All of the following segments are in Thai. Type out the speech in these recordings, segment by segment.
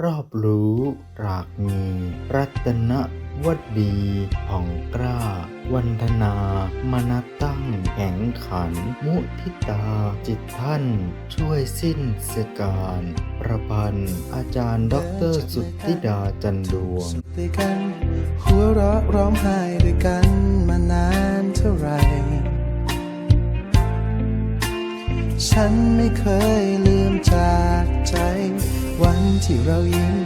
รอบรู้รากมี รัตนวดีผ่องกล้า วันธนามนตั้งแห่งขัน มุทิตา จิตท่าน ช่วยสิ้นเสการ ประพันธ์ อาจารย์ด็อกเตอร์สุทธิดาจันดวงด้วยกัน หัวเราะร้องไห้ด้วยกันมานานเท่าไร ฉันไม่เคยลืมจากใจ วันที่เรายิ้ม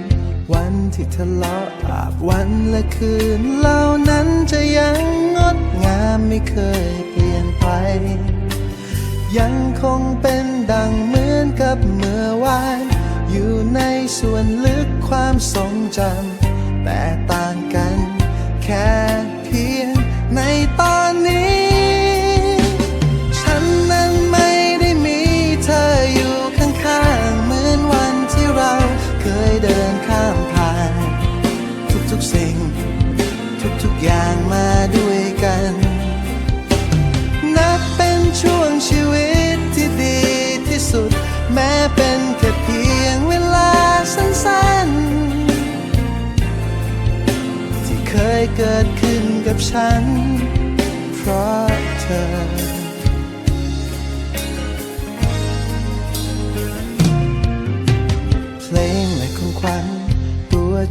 วันที่ทะเลาะอาบวันและคืนเหล่านั้นจะยังงดงามไม่เคยเปลี่ยนไป ยังคงเป็นดังเหมือนกับเมื่อวาน อยู่ในส่วนลึกความทรงจำแต่ต่าง ทุกๆสิ่ง ทุกๆอย่างมาด้วยกัน นับเป็นช่วงชีวิตที่ดีที่สุด แม้เป็นแค่เพียงเวลาสั้นๆ ที่เคยเกิดขึ้นกับฉัน เพราะเธอ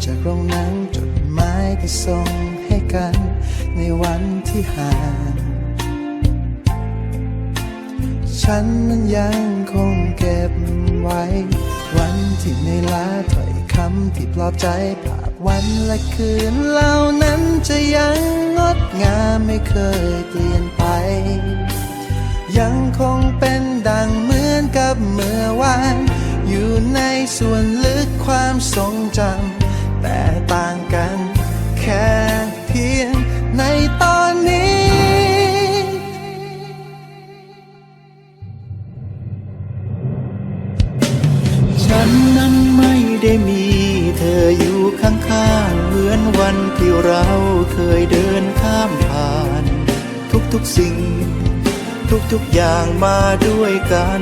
จากโรงหนังจดหมายที่ส่งให้กัน ในวันที่ห่าง ฉันนั้นยังคงเก็บไว้ วันที่ในลาถ้อยคำที่ปลอบใจภาพวันและคืนเหล่านั้นจะยังงดงามไม่เคยเปลี่ยนไป ยังคงเป็นดังเหมือนกับเมื่อวานอยู่ในส่วนลึกความทรงจำ ต่างกัน แค่เพียงในตอนนี้ ฉันนั้นไม่ได้มี เธออยู่ข้างๆเหมือนวันที่เราเคยเดินข้ามผ่าน ทุกๆสิ่ง ทุกๆอย่างมาด้วยกัน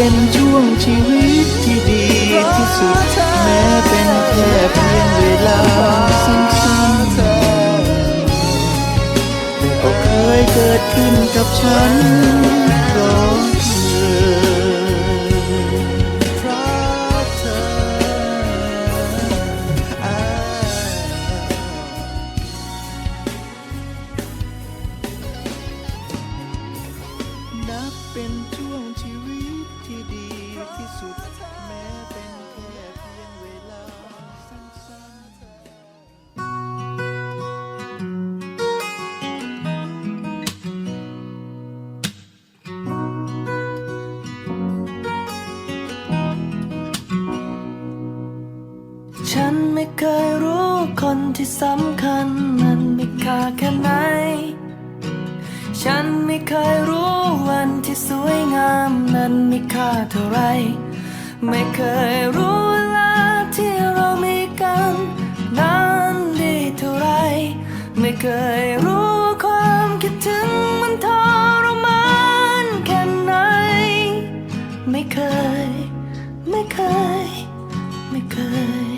เป็นช่วงชีวิตที่ดีที่สุด แม้เป็นแค่เพียงเวลาสั้นๆแต่ก็เคยเกิดขึ้นกับฉันเพราะเธอเป็น ไม่เคยรู้คนที่สำคัญนั้นมีค่าแค่ไหน ฉันไม่เคยรู้วันที่สวยงามนั้นมีค่าเท่าไร ไม่เคยรู้เวลาที่เรามีกันนั้นดีเท่าไร ไม่เคยรู้ว่าความคิดถึงมันทรมานแค่ไหน ไม่เคย ไม่เคย ไม่เคย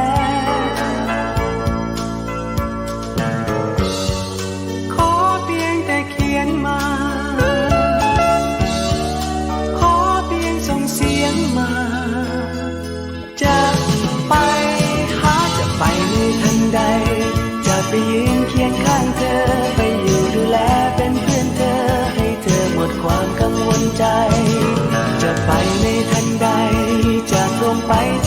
้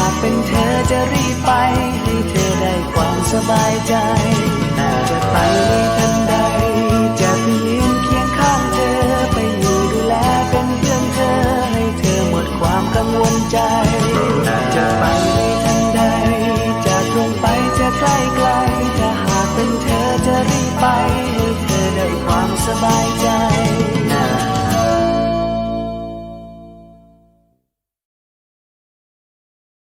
า จะรีบไปให้เธอได้ความสบายใจแต่จะไป